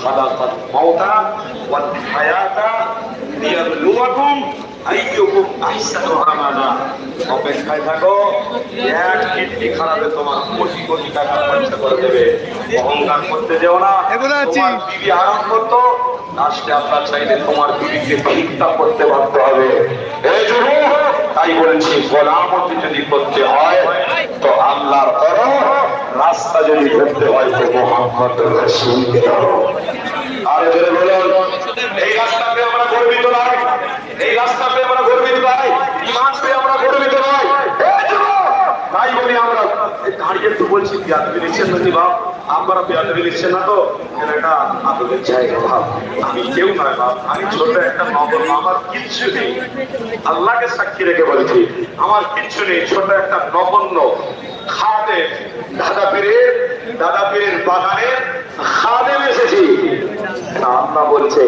খালাকাল মাউতা ওয়াল হায়াতা লিয়াবলুয়াকুম আইয়ুকুম আহসানু আমালা অপেক্ষায় থাকো এক কিডনি খারাপে তোমার কোটি কোটি টাকা খরচা করে দেবে। অহংকার করতে যেও না। তোমার বিবি আরাম করতো লাস্টে আপনার চাইলে তোমার বিবিকে ভিক্ষা করতে বাধ্য হবে। এই তাই বলেছি গোলামতি যদি করতে হয় তো আল্লাহর করো রাস্তা যদি করতে হয় তো মোহাম্মদ রসুলকে ধরো। আর যদি বলুন, এই রাস্তাতে আমরা গর্বিত নয় এই রাস্তাতে আমরা গর্বিত নয় ইমানতে আমরা গর্বিত নয় তাই বলি আমরা। দাঁড়িয়ে তো বলছি বাপ আপনারা বিয়াদবি না তো, এখানে একটা আদবের জায়গা, ভাব। আমি কেউ নয় বাপ আমি ছোট একটা নগর আমার কিচ্ছু নেই। আল্লাহকে সাক্ষী রেখে বলছি, আমার কিচ্ছু নেই, ছোট একটা নগণ্য খাদে, দাদা পীরের দাদা পীরের বাগানের খাদেম এসেছি। আল্লাহ বলছে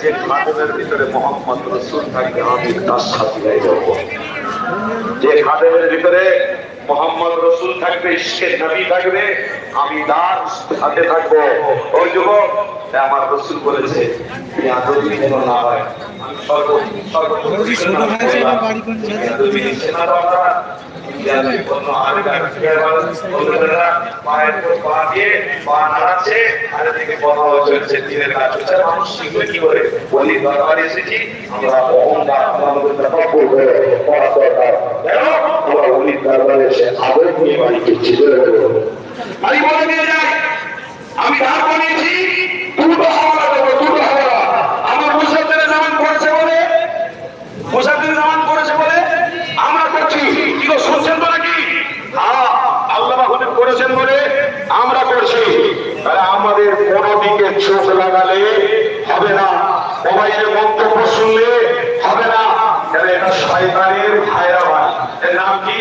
যে খাদেমের ভিতরে মোহাম্মদ রসুল থাকবে আমি তার সাথে যাব। যে খাদেমের ভিতরে মোহাম্মদ রসুল থাকবে ঈশ্বের নবী থাকবে আমি দাস সাথে থাকব। ওই যুবক আমার রসুল বলেছে যেন না হয় আমি সর্ব সর্ব করে বলি নিয়ে যাই আমি আমার মুসলমানের জামান পড়েছে বলে মুসাফির জামান করেছে বলে আমরা করছি কি গো শুনছেন তো নাকি হ্যাঁ আল্লাহ হুজুর করেছেন বলে আমরা করছি তাহলে আমাদের কোনো দিকে চোখ লাগালে হবে না। মোবাইলে মন্তব্য শুনলে হবে না। এটা শয়তানের এর নাম কি?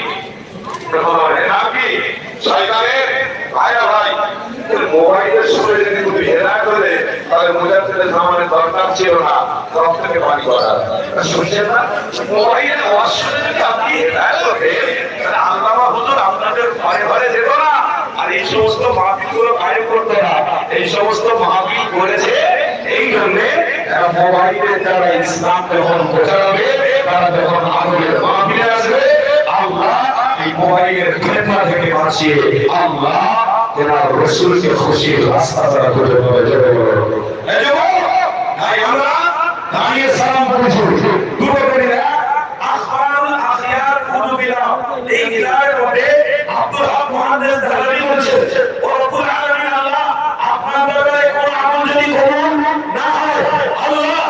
নাম কি? শয়তানের মোবাইলের শুনে যদি তুমি হেরা তাহলে মুজাফিরের জামানের দরকার ছিল না। থেকে পানি করার শুনছেন না? মোবাইলের যদি আপনি হতেন তাহলে আল্লামা হুজুর আপনাদের ঘরে ঘরে যেত না। আর এই সমস্ত মাহফিলগুলো কায়েম করতো না। এই সমস্ত মাহফিল করেছে, এই জন্যে মোবাইলে তারা ইসলাম যখন প্রচারবে, তারা যখন আগুনের মাহফিলে আসবে, আল্লাহ এই মোবাইলের ফেতনা থেকে বাঁচিয়ে, আল্লাহ তেনার রসুলকে খুশি রাস্তা তারা করে দেবে জয় বলো। এই যে বলো, তাই আমরা দাঁড়িয়ে সালাম করেছি দুটো করে দেখ আখবারুল আখিয়ার কুতুবিলা এই কিতাবের মধ্যে আব্দুল হক মুহাদ্দিস দালালি বলছে ও রব্বুল আলামিন আল্লাহ আপনার দরবারে কোন আমল যদি কবুল না হয় আল্লাহ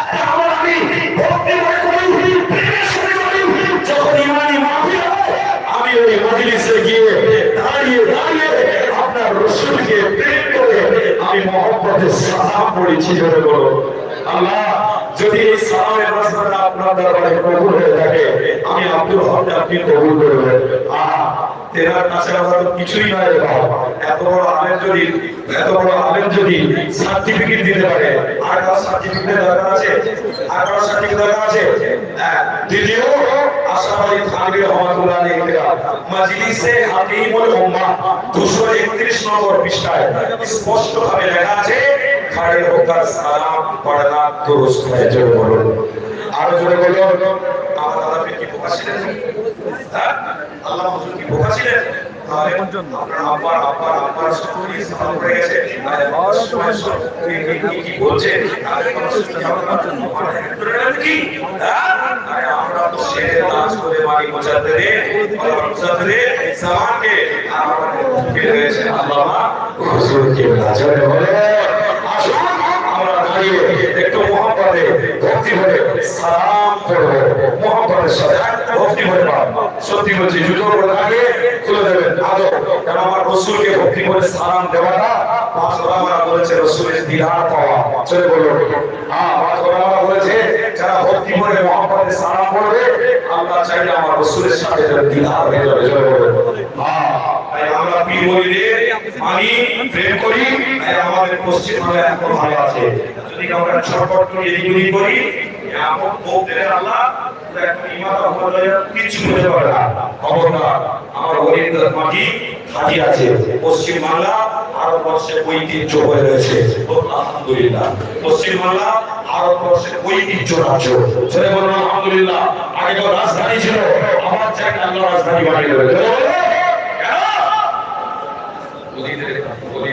একটা আমল আমি ভক্তি করে করি প্রেমের সাথে করি যখন ইমানি মাহফিল হয় আমি ওই মজলিসে গিয়ে দাঁড়িয়ে দাঁড়িয়ে আপনার রসুলকে প্রেম করে আমি মহব্বতে সালাম পড়েছি জোরে বলো। আল্লাহ, যদি এই সালামের রাস্তাটা আপনার দরবারে কবুল হয়ে থাকে, আমি আব্দুল হক আপনি কবুল করবেন আহ তেনার কাছে আমরা কিছুই নয় রে এত বড় আলেম যদি, এত বড় আলেম যদি সার্টিফিকেট দিতে পারে, আর কার সার্টিফিকেট দরকার আছে? আর কার সার্টিফিকেট দরকার আছে? দ্বিতীয় আশরাফ আলী রহমাতুল্লাহ আলাইহি মাজলিসে হাকিমুল উম্মাহ 231 নম্বর পৃষ্ঠায় স্পষ্ট ভাবে লেখা আছে খাড়ে হোকার সালাম পড়না দুরুস্ত হয় জোরে বলুন আরও জোরে বলুন আমার দাদা কি বোকা ছিলেন? হ্যাঁ? আল্লাহ হুজুর কি বোকা ছিলেন? আপনার আব্বার আব্বার আব্বার সালাম পড়ে গেছে। কি কি বলছে কি? হ্যাঁ? আমরা তো শেরে নাচ করে বাড়ি পৌঁছাতে রে পৌঁছাতে রে সামানকে আমরা ফিরে আল্লাহ হুজুরকে নাজরে বলে। দাঁড়িয়ে একটু মহব্বতে ভক্তি ভরে সালাম করব মহব্বতের সাথে ভক্তি ভরে সত্যি বলছি জুতোর থাকে খুলে দেবেন আদো কারণ আমার রসুলকে ভক্তি করে সালাম দেওয়াটা পাঁচ ওলামারা হ্যাঁ আমার রসুলের সাথে দিদার হয়ে যাবে। চলে বলো হ্যাঁ। তাই আমরা পীর মরিদের মানি, প্রেম করি, তাই আমাদের পশ্চিম বাংলা এখন ভালো আছে। যদি আমরা ছটপট করে এদিক করি এমন দেবেন আল্লাহ আমার ভারতবর্ষের ঐতিহ্য হয়ে রয়েছে। আলহামদুলিল্লাহ। ভারতবর্ষের ঐতিহ্য রাজ্য। রাজধানী ছিল, আবার চাই রাজধানী বানিয়ে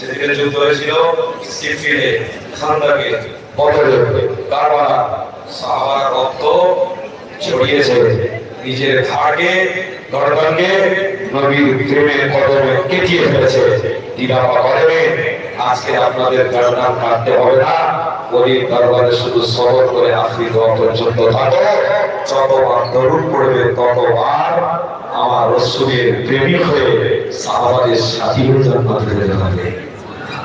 সেদিকে যুদ্ধ হয়েছিল সিফিনে খান্দাকে বদরে রক্ত ছড়িয়েছে নিজের ঘাড়কে গর্দানকে নবীর প্রেমের কদমে কেটিয়ে ফেলেছে। আজকে আপনাদের গর্দান কাটতে হবে না। গরিব দরবারে শুধু সবর করে আখরি দোয়া পর্যন্ত থাকো। যতবার দরুদ পড়বে ততবার আমার রসুলের প্রেমিক হয়ে সাহাবাদের সাথী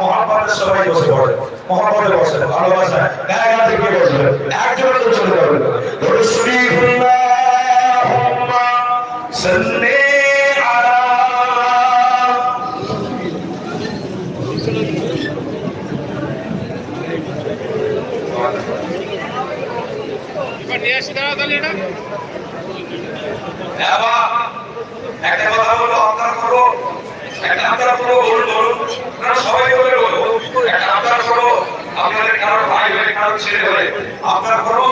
মহাপাতের সবাই বসে পড়ে মহাপাতে বসে ভালোবাসা একটা কথা করো, একটা করো সবাই একটা করো কারও ভাই হয়ে কারও ছেলে হয়ে আপনারা করব